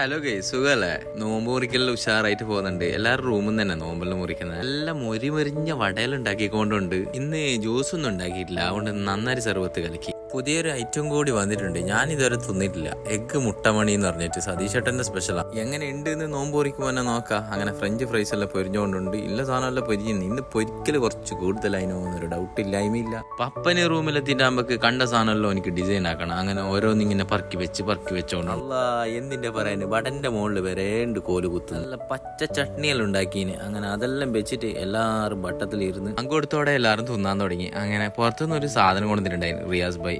Hello ഗൈ സുഖല്ലേ? നോമ്പ് മുറിക്കലിൽ ഉഷാറായിട്ട് പോകുന്നുണ്ട്. എല്ലാവരും റൂമിൽ തന്നെ നോമ്പെല്ലാം മുറിക്കുന്നത്. നല്ല മൊരി മൊരിഞ്ഞ വടയിലുണ്ടാക്കിക്കൊണ്ടുണ്ട് ഇന്ന് ജ്യൂസ് ഒന്നും ഉണ്ടാക്കിയിട്ടില്ല. അതുകൊണ്ട് നന്നായി സർവത്ത് കലക്കി. പുതിയൊരു ഐറ്റം കൂടി വന്നിട്ടുണ്ട്. ഞാൻ ഇതുവരെ തിന്നിട്ടില്ല. എഗ് മുട്ടമണി എന്ന് പറഞ്ഞിട്ട് സതീഷ് ഏട്ടന്റെ സ്പെഷ്യലാ എങ്ങനെ ഉണ്ട് എന്ന് നോമ്പ് പൊറിക്കുമ്പോൾ തന്നെ നോക്കാം. അങ്ങനെ ഫ്രഞ്ച് ഫ്രൈസ് എല്ലാം പൊരിഞ്ഞുകൊണ്ടുണ്ട് ഇല്ല സാധനമെല്ലാം പൊരിഞ്ഞു ഇന്ന് പൊരിക്കൽ കുറച്ച് കൂടുതലായിനോ എന്നൊരു ഡൗട്ട് ഇല്ലായ്മയില്ല. പപ്പന് റൂമിലെത്തിയിട്ടാകുമ്പോൾ കണ്ട സാധനമല്ലോ എനിക്ക് ഡിസൈൻ ആക്കണം. അങ്ങനെ ഓരോന്നിങ്ങനെ പറക്കി വെച്ച് പറക്കി വെച്ചോണ്ട്. അല്ല എന്തിന്റെ പറയാന്? വടന്റെ മുകളിൽ വരേണ്ട് കോൽ കുത്ത്. നല്ല പച്ച ചട്നിയെല്ലാം ഉണ്ടാക്കിന്. അങ്ങനെ അതെല്ലാം വെച്ചിട്ട് എല്ലാവരും വട്ടത്തിലിരുന്ന്. അങ്ങോട്ടത്തോടെ എല്ലാവരും തിന്നാൻ തുടങ്ങി. അങ്ങനെ പുറത്തുനിന്ന് ഒരു സാധനം കൊണ്ടുവന്നിട്ടുണ്ടായിരുന്നു. റിയാസ് ബൈ.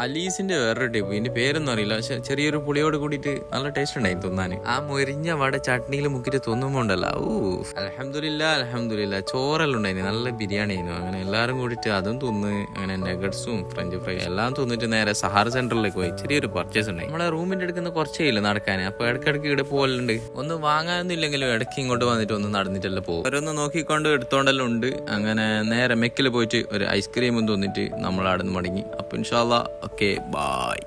അലീസിന്റെ വേറൊരു ടിപ്പ് ഇതിന്റെ പേരൊന്നും അറിയില്ല. പക്ഷെ ചെറിയൊരു പുളിയോട് കൂടിയിട്ട് നല്ല ടേസ്റ്റ് ഉണ്ടായി തിന്നാൻ ആ മൊരിഞ്ഞ വട ചട്നിയിൽ മുക്കിട്ട് തോന്നുമ്പോ ഉണ്ടല്ലോ. ഊ അലഹമില്ല അലഹമില്ല ചോറെല്ലാം ഉണ്ടായിരുന്നു. നല്ല ബിരിയാണി ആയിരുന്നു. അങ്ങനെ എല്ലാവരും കൂടിയിട്ട് അതും തിന്ന് അങ്ങനെ നഗട്സും ഫ്രഞ്ച് ഫ്രൈ എല്ലാം തിന്നിട്ട് നേരെ സഹാർ സെന്ററിലേക്ക് പോയി. ചെറിയൊരു പർച്ചേസ് ഉണ്ടായി. നമ്മളെ റൂമിന്റെ അടുക്കുന്ന കുറച്ചേ ഇല്ല നടക്കാൻ അപ്പൊ ഇടയ്ക്കിടയ്ക്ക് ഇവിടെ പോകലുണ്ട് ഒന്ന് വാങ്ങാനൊന്നും ഇല്ലെങ്കിലും ഇടയ്ക്ക് ഇങ്ങോട്ട് വന്നിട്ട് ഒന്ന് നടന്നിട്ടല്ലേ പോകും ഓരോന്ന് നോക്കിക്കൊണ്ട് എടുത്തോണ്ടെല്ലാം ഉണ്ട്. അങ്ങനെ നേരെ മെക്കിൽ പോയിട്ട് ഒരു ഐസ്ക്രീമും തിന്നിട്ട് നമ്മൾ അവിടെ നിന്ന് മടങ്ങി. അപ്പൊ ഇൻഷാല്ല Okay, bye.